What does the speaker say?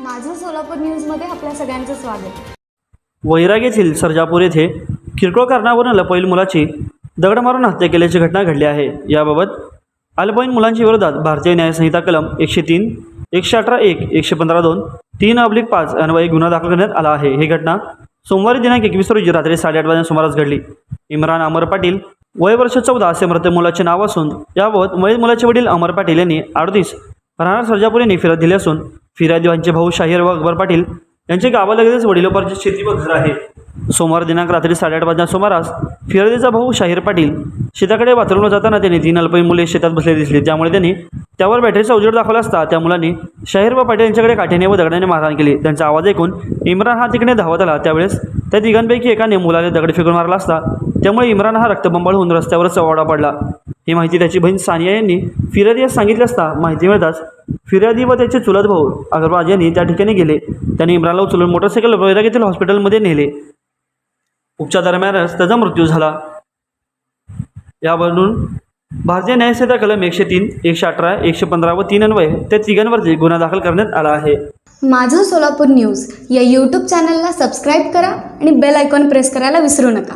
माझं सोलापूर न्यूजमध्ये आपल्या सगळ्यांचं स्वागत. वैराग येथील सरजापूर येथे किरकोळ कारणावरून अल्पवयीन मुलाची दगड मारून हत्या केल्याची घटना घडली आहे. याबाबत अल्पवयीन मुलांच्या विरोधात भारतीय न्यायसंहिता कलम एकशे तीन एकशे अठरा एक एकशे पंधरा दोन तीन अब्लिक पाच अन्वयी गुन्हा दाखल करण्यात आला आहे. ही घटना सोमवारी दिनांक एकवीस रोजी रात्री साडेआठ वाजता सुमारास घडली. इम्रान अमर पाटील वय वर्ष चौदा असे मृत मुलाचे नाव असून याबाबत मयत मुलाचे वडील अमर पाटील यांनी अडतीस राहणार सरजापूर यांनी फिरत दिली असून फिर्यादी यांचे भाऊ शाहीर व अकबर पाटील यांचे गावालगतच वडिलोपार्जित शेती व घर आहे. सोमवार दिनांक रात्री साडेआठ वाजता सुमारास फिर्यादीचा भाऊ शाहीर पाटील शेताकडे बाथरूमला जाताना त्यांनी तीन अल्पवयीन मुले शेतात बसले दिसली. त्यामुळे त्यांनी त्यावर बॅटरीचा उजेड दाखवला असता त्या मुलांनी शाहीर व पाटील यांच्याकडे काठीने व दगडाने मारहाण केली. त्यांचा आवाज ऐकून इम्रान हा तिकडे धावत आला. त्यावेळेस त्या तिघांपैकी एकाने मुलाने दगड फेकून मारला असता. त्यामुळे इम्रान हा रक्तबंबाळ होऊन रस्त्यावरच चवाडा पडला. ही माहिती त्याची बहीण सानिया यांनी फिर्यादी यास सांगितली असता माहिती मिळताच फिर्यादी व त्याचे चुलत भाऊ अग्रवाज यांनी त्या ठिकाणी गेले. त्यांनी इम्रानला उचलून मोटरसायकल वैराग येथील हॉस्पिटलमध्ये नेले. उपचार दरम्यानच त्याचा मृत्यू झाला. यावरून भारतीय न्यायसंहिता कलम एकशे तीन एकशे अठरा एकशे पंधरा व तीन अन्वय त्या तिघांवरती गुन्हा दाखल करण्यात आला आहे. माझं सोलापूर न्यूज या यूट्यूब चॅनलला सबस्क्राईब करा आणि बेल आयकॉन प्रेस करायला विसरू नका.